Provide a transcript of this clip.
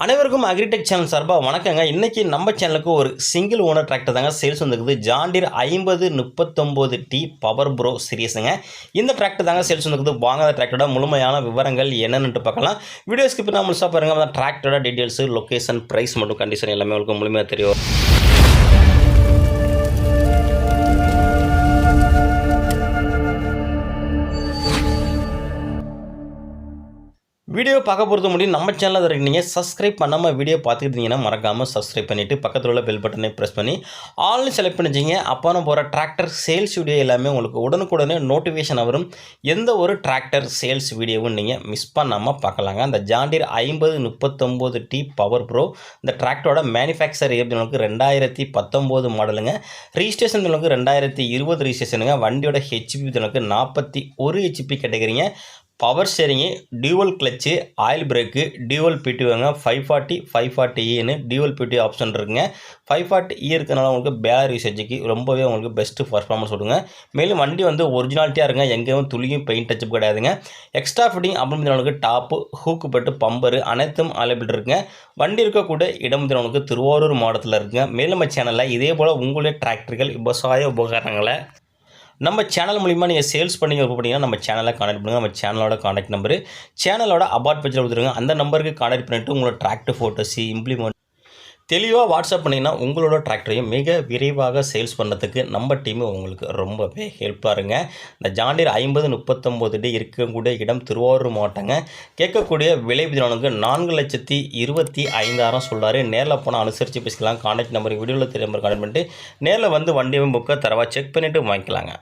அனைவருக்கும் agritech channel சார்பாக வணக்கங்க. இன்றைக்கி நம்ம சேனலுக்கு ஒரு சிங்கிள் ஓனர் டிராக்டர் தாங்க சேல்ஸ் வந்துருக்குது. ஜாண்டிர் ஐம்பது முப்பத்தொம்போது டி பவர் ப்ரோ சீரியஸுங்க இந்த டிராக்டர் தாங்க சேல்ஸ் வந்துருக்குது. வாங்காத டிராக்டரோட முழுமையான விவரங்கள் என்னென்னு பார்க்கலாம். வீடியோ ஸ்கிப் நான் முழுசாக பாருங்கள் அந்த டிராக்டரோட டீட்டெயில்ஸு லொக்கேஷன் ப்ரைஸ் மற்றும் கண்டிஷன் எல்லாமே உங்களுக்கு முழுமையாக தெரியும். வீடியோ பார்க்க பொறுத்த முடியும் நம்ம சேனலில் இருக்கீங்க நீங்கள் சப்ஸ்கிரைப் பண்ணாமல் வீடியோ பார்த்துக்கிட்டீங்கன்னா மறக்காமல் சப்ஸ்கிரைப் பண்ணிவிட்டு பக்கத்தில் உள்ள பெல் பட்டனை ப்ரெஸ் பண்ணி ஆல்னு செலக்ட் பண்ணிச்சிங்க அப்போ நம்ம போகிற டிராக்டர் சேல்ஸ் வீடியோ எல்லாமே உங்களுக்கு உடனுக்குடனே நோட்டிஃபிகேஷன் வரும். எந்த ஒரு டிராக்டர் சேல்ஸ் வீடியோவும் நீங்கள் மிஸ் பண்ணாமல் பார்க்கலாங்க. அந்த ஜாண்டியர் ஐம்பது முப்பத்தொம்போது டி பவர் ப்ரோ இந்த டிராக்டரோட மேனுஃபேக்சர் எப்படின்னு ரெண்டாயிரத்தி பத்தொம்போது மாடலுங்க ரிஜிஸ்ட்ரேஷன் உங்களுக்கு ரெண்டாயிரத்தி இருபது ரிஜிஸ்ட்ரேஷனுங்க வண்டியோட ஹெச்பி எனக்கு நாற்பத்தி ஒரு HP கேட்டகரிங்க power steering dual clutch oil brake dual பிடிஓங்க five forty five forty இன்னு டியூவல் பிடி ஆப்ஷன் இருக்குங்க. ஃபைவ் ஃபார்ட்டி இ e இருக்கிறனால உங்களுக்கு பேலர் யூசேஜுக்கு ரொம்பவே உங்களுக்கு பெஸ்ட்டு பர்ஃபார்மன்ஸ் கொடுங்க. மேலும் வண்டி வந்து ஒரிஜினாலிட்டியாக இருங்க எங்கேயும் துளியும் பெயிண்ட் டச்சப் கிடையாதுங்க. எக்ஸ்ட்ரா ஃபிட்டிங் அப்படின்னு உங்களுக்கு டாப்பு ஹூக்கு பெட்டு பம்பரு அனைத்தும் அவைலபிள் இருக்குங்க. வண்டி இருக்கக்கூடிய இடம் உங்களுக்கு திருவாரூர் மாவட்டத்தில் இருக்குங்க. மேலும் சேனலில் இதே போல் உங்களுடைய டிராக்டர்கள் விவசாய உபகரணங்களை நம்ம சேனல் மூலிமா நீங்கள் சேல்ஸ் பண்ணி அப்படின்னா நம்ம சேனலை காண்டாக்ட் பண்ணுங்கள் நம்ம சேனலோட காண்டாக்ட் நம்பரு சேனலோட அபார்ட் பேஜில் கொடுத்துருங்க. அந்த நம்பருக்கு காண்டாக்ட் பண்ணிவிட்டு உங்களோட டிராக்டர் ஃபோட்டோஸி இம்ப்ளிமெண்ட் தெளிவாக வாட்ஸ்அப் பண்ணிங்கன்னா உங்களோட டிராக்டரையும் மிக விரைவாக சேல்ஸ் பண்ணுறதுக்கு நம்ம டீமு உங்களுக்கு ரொம்பவே ஹெல்ப்பாக இருங்க. இந்த ஜாண்டியர் ஐம்பது முப்பத்தொம்போது டி இருக்கக்கூடிய இடம் திருவாரூர் மாவட்டங்க. கேட்கக்கூடிய விலை விதினவனுக்கு நான்கு லட்சத்தி இருபத்தி ஐந்தாயிரம் சொல்லார். நேரில் போனால் அனுசரித்து பேசிக்கலாம். கான்டாக்ட் நம்பர் வீடியோவில் தெரிய நம்பர் கான்டாக்ட் பண்ணிட்டு நேரில் வந்து வண்டியை புக்கை தரவா செக் பண்ணிவிட்டு வாங்கிக்கலாங்க.